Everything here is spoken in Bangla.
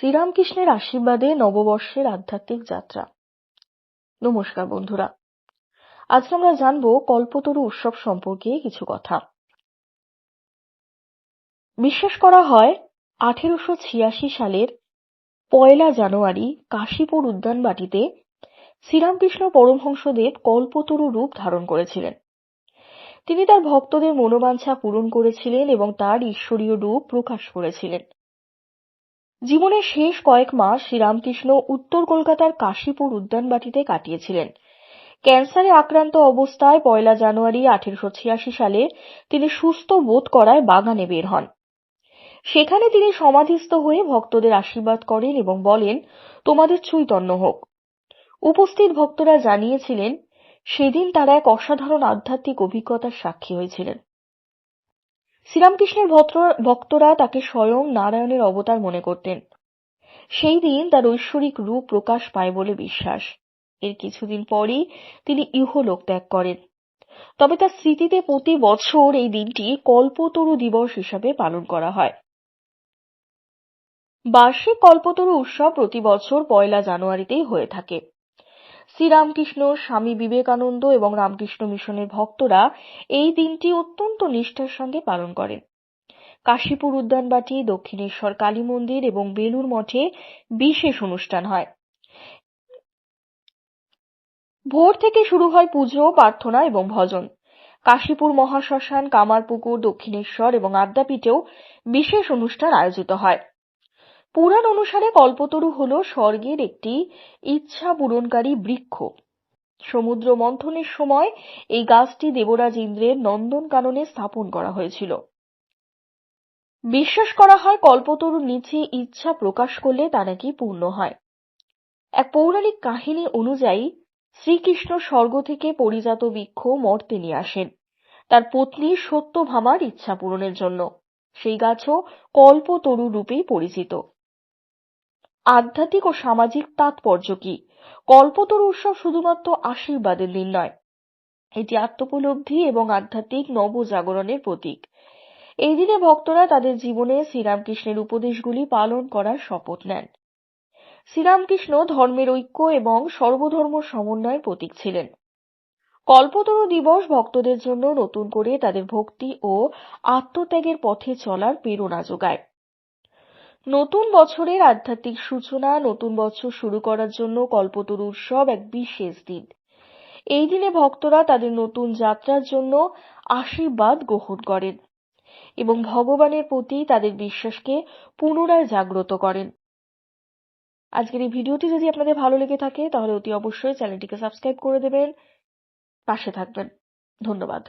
শ্রীরামকৃষ্ণের আশীর্বাদে নববর্ষের আধ্যাত্মিক যাত্রা। নমস্কার বন্ধুরা। আজ আমরা জানব কল্পতরু উৎসব সম্পর্কে কিছু কথা। বিশ্বাস করা হয়, আঠেরোশো ছিয়াশি সালের পয়লা জানুয়ারি কাশীপুর উদ্যানবাটিতে শ্রীরামকৃষ্ণ পরমহংসদেব কল্পতরু রূপ ধারণ করেছিলেন। তিনি তার ভক্তদের মনোবাঞ্ছা পূরণ করেছিলেন এবং তার ঈশ্বরীয় রূপ প্রকাশ করেছিলেন। জীবনের শেষ কয়েক মাস শ্রীরামকৃষ্ণ উত্তর কলকাতার কাশীপুর উদ্যানবাটিতে কাটিয়েছিলেন। ক্যান্সারে আক্রান্ত অবস্থায় পয়লা জানুয়ারি আঠেরোশো ছিয়াশি সালে তিনি সুস্থ বোধ করায় বাগানে বের হন। সেখানে তিনি সমাধিস্থ হয়ে ভক্তদের আশীর্বাদ করেন এবং বলেন, তোমাদের চৈতন্য হোক। উপস্থিত ভক্তরা জানিয়েছিলেন, সেদিন তারা এক অসাধারণ আধ্যাত্মিক অভিজ্ঞতার সাক্ষী হয়েছিলেন। শ্রীরামকৃষ্ণের ভক্তরা তাকে স্বয়ং নারায়ণের অবতার মনে করতেন। সেই দিন তার ঐশ্বরিক রূপ প্রকাশ পায় বলে বিশ্বাস। এর কিছুদিন পরই তিনি ইহলোক ত্যাগ করেন। তবে তার স্মৃতিতে প্রতি বছর এই দিনটি কল্পতরু দিবস হিসাবে পালন করা হয়। বার্ষিক কল্পতরু উৎসব প্রতি বছর পয়লা জানুয়ারিতেই হয়ে থাকে। শ্রীরামকৃষ্ণ, স্বামী বিবেকানন্দ এবং রামকৃষ্ণ মিশনের ভক্তরা এই দিনটি অত্যন্ত নিষ্ঠার সঙ্গে পালন করেন। কাশীপুর উদ্যানবাটি, দক্ষিণেশ্বর কালী মন্দির এবং বেলুর মঠে বিশেষ অনুষ্ঠান হয়। ভোর থেকে শুরু হয় পুজো, প্রার্থনা এবং ভজন। কাশীপুর মহাশ্মশান, কামারপুকুর, দক্ষিণেশ্বর এবং আদ্যাপীঠেও বিশেষ অনুষ্ঠান আয়োজিত হয়। পুরাণ অনুসারে কল্পতরু হল স্বর্গের একটি ইচ্ছা পূরণকারী বৃক্ষ। সমুদ্র মন্থনের সময় এই গাছটি দেবরাজ ইন্দ্রের নন্দনকাননে স্থাপন করা হয়েছিল। বিশ্বাস করা হয় কল্পতরুর নিচে ইচ্ছা প্রকাশ করলে তা নাকি পূর্ণ হয়। এক পৌরাণিক কাহিনী অনুযায়ী শ্রীকৃষ্ণ স্বর্গ থেকে পরিজাত বৃক্ষ মর্তে নিয়ে আসেন। তার পত্নী সত্যভামার ইচ্ছা পূরণের জন্য। সেই গাছও কল্পতরু রূপেই পরিচিত। আধ্যাত্মিক ও সামাজিক তাৎপর্য কি? কল্পতরু উৎসব শুধুমাত্র আশীর্বাদের দিন নয়। এটি আত্মোপলব্ধি এবং আধ্যাত্মিক নবজাগরণের প্রতীক। এই দিনে ভক্তরা তাদের জীবনে শ্রীরামকৃষ্ণের উপদেশগুলি পালন করার শপথ নেন। শ্রীরামকৃষ্ণ ধর্মের ঐক্য এবং সর্বধর্ম সমন্বয়ের প্রতীক ছিলেন। কল্পতরু দিবস ভক্তদের জন্য নতুন করে তাদের ভক্তি ও আত্মত্যাগের পথে চলার প্রেরণা যোগায়। নতুন বছরের আধ্যাত্মিক সূচনা, নতুন বছর শুরু করার জন্য কল্পতরু উৎসব এক বিশেষ দিন। এই দিনে ভক্তরা তাদের নতুন যাত্রার জন্য আশীর্বাদ গ্রহণ করেন এবং ভগবানের প্রতি তাদের বিশ্বাসকে পুনরায় জাগ্রত করেন। আজকের এই ভিডিওটি যদি আপনাদের ভালো লেগে থাকে, তাহলে অতি অবশ্যই চ্যানেলটিকে সাবস্ক্রাইব করে দেবেন। পাশে থাকবেন। ধন্যবাদ।